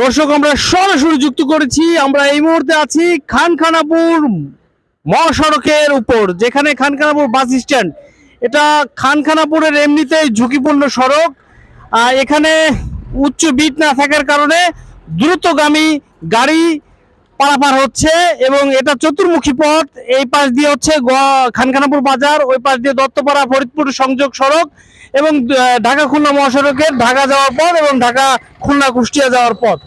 দর্শক, আমরা সরাসরি যুক্ত করেছি। আমরা এই মুহূর্তে আছি খানখানাপুর মহাসড়কের উপর, যেখানে খানখানাপুর বাস স্ট্যান্ড। এটা খানখানাপুরের এমনিতেই ঝুঁকিপূর্ণ সড়ক। এখানে উচ্চ বিট না থাকার কারণে দ্রুতগামী গাড়ি পারাপার হচ্ছে এবং এটা চতুর্মুখী পথ। এই পাশ দিয়ে হচ্ছে খানখানাপুর বাজার, ওই পাশ দিয়ে দত্তপাড়া ফরিদপুর সংযোগ সড়ক এবং ঢাকা খুলনা মহাসড়কের ঢাকা যাওয়ার পথ এবং ঢাকা খুলনা কুষ্টিয়া যাওয়ার পথ।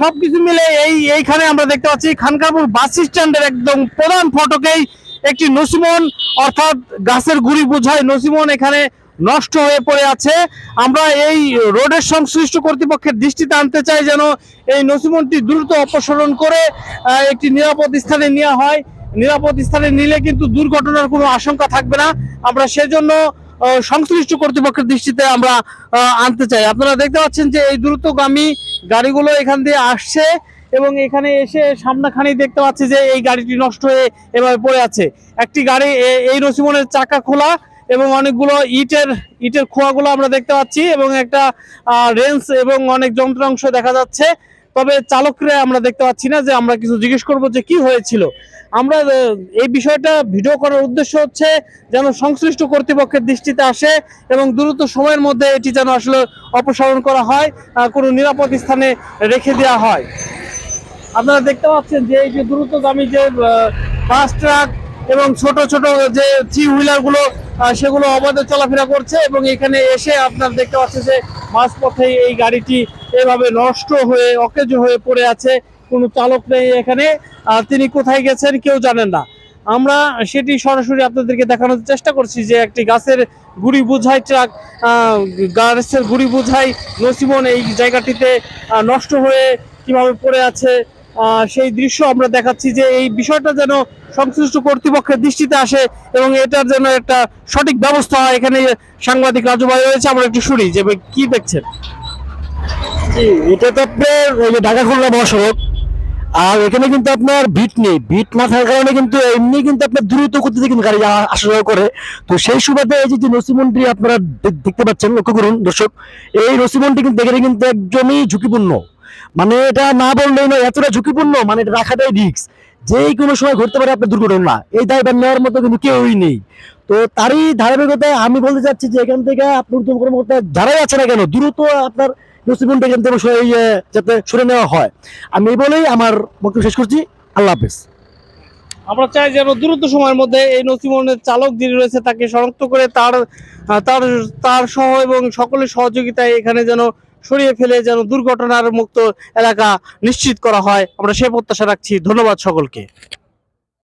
সবকিছু মিলে এই, এইখানে আমরা দেখতে পাচ্ছি খানকাপুর বাস স্ট্যান্ডের একদম প্রধান ফটকেই একটি নসিমন, অর্থাৎ গাছের গুড়ি বোঝায়। নসিমন এখানে নষ্ট হয়ে পড়ে আছে। আমরা এই রোডের সংশ্লিষ্ট কর্তৃপক্ষের দৃষ্টিতে আনতে চাই যেন এই নসিমনটি দ্রুত অপসারণ করে একটি নিরাপদ স্থানে নেওয়া হয়। নিরাপদ স্থানে নিলে কিন্তু দুর্ঘটনার কোনো আশঙ্কা থাকবে না। আমরা সেজন্য সংশ্লিষ্ট কর্তৃপক্ষের দৃষ্টিতে আমরা আনতে চাই। আপনারা দেখতে পাচ্ছেন যে এই দ্রুতগামী গাড়িগুলো এখান দিয়ে আসছে এবং এখানে এসে সামনাখানি দেখতে পাচ্ছি যে এই গাড়িটি নষ্ট হয়ে এভাবে পড়ে আছে। একটি গাড়ি এই নসিমনের চাকা খোলা। এবং অনেকগুলো ইটের ইটের খোয়াগুলো আমরা দেখতে পাচ্ছি এবং একটা রেঞ্জ এবং অনেক যন্ত্রাংশ দেখা যাচ্ছে। তবে চালকরা আমরা দেখতে পাচ্ছি না যে আমরা কিছু জিজ্ঞেস করব যে কি হয়েছিল। আমরা এই বিষয়টা ভিডিও করার উদ্দেশ্য হচ্ছে যেন সংশ্লিষ্ট কর্তৃপক্ষের দৃষ্টিতে আসে এবং দ্রুত সময়ের মধ্যে এটি যেন আসলে অপসারণ করা হয় কোনো নিরাপদ স্থানে রেখে দেওয়া হয়। আপনারা দেখতে পাচ্ছেন যে এই যে দ্রুতগামী যে বাস ট্রাক এবং ছোট ছোট যে থ্রি হুইলারগুলো আহ, সেগুলো অবাধে চলাফেরা করছে এবং এখানে এসে আপনারা দেখতে পাচ্ছেন যে মাঝপথে এই গাড়িটি এভাবে নষ্ট হয়ে, অকেজ হয়ে পড়ে আছে। কোনো চালক নেই এখানে। তিনি কোথায় গেছেন কেউ জানেন না। আমরা সেটি সরাসরি আপনাদেরকে দেখানোর চেষ্টা করছি যে একটি গাছের গুড়ি বোঝাই ট্রাক গাছের গুড়ি বোঝাই নসিমন এই জায়গাটিতে নষ্ট হয়ে কীভাবে পড়ে আছে সেই দৃশ্য আমরা দেখাচ্ছি যে এই বিষয়টা যেন সংশ্লিষ্ট কর্তৃপক্ষের দৃষ্টিতে আসে এবং এটার যেন একটা সঠিক ব্যবস্থা হয়। এখানে সাংবাদিক রাজু ভাই রয়েছে, আমরা একটু শুনি যে কি দেখছেন? এটা তো আপনার ওই যে ঢাকা খুলনা মহাসড়ক, আর এখানে কিন্তু আপনার ভিট নেই। ভিট না থাকার কারণে কিন্তু এমনি কিন্তু আপনার দ্রুত গতিতে কিন্তু গাড়ি আসা যাওয়া করে। তো সেই সুবাদে এই যে- নসিমনটি আপনারা দেখতে পাচ্ছেন, লক্ষ্য করুন দর্শক, এই নসিমনটি কিন্তু এখানে কিন্তু একদমই ঝুঁকিপূর্ণ। মানে এটা না বললেই নয়, এতটা ঝুঁকিপূর্ণ মানে এটা রাখাটাই রিক্স যেই কোনো সময় ঘটতে পারে আপনার দুর্ঘটনা। এই দায়ভার নেওয়ার মতো কিন্তু কেউই নেই। তো তারই ধারাবাহিকতায় আমি বলতে চাচ্ছি যে এখান থেকে আপনার উদ্যম কর্মকর্তা যারাই আছে না কেন, দ্রুত আপনার নসিমনটা এখান থেকে যাতে সরে নেওয়া হয়। আমি এই বলেই আমার বক্তব্য শেষ করছি। আল্লাহ হাফেজ। আমরা চাই যেন দ্রুত সময়ের মধ্যে এই নসিমনের চালক যিনি রয়েছে তাকে শনাক্ত করে তার তার তার সহ এবং সকলের সহযোগিতায় এখানে যেন সরিয়ে ফেলে যেন দুর্ঘটনার মুক্ত এলাকা নিশ্চিত করা হয়। আমরা সে প্রত্যাশা রাখছি। ধন্যবাদ সকলকে।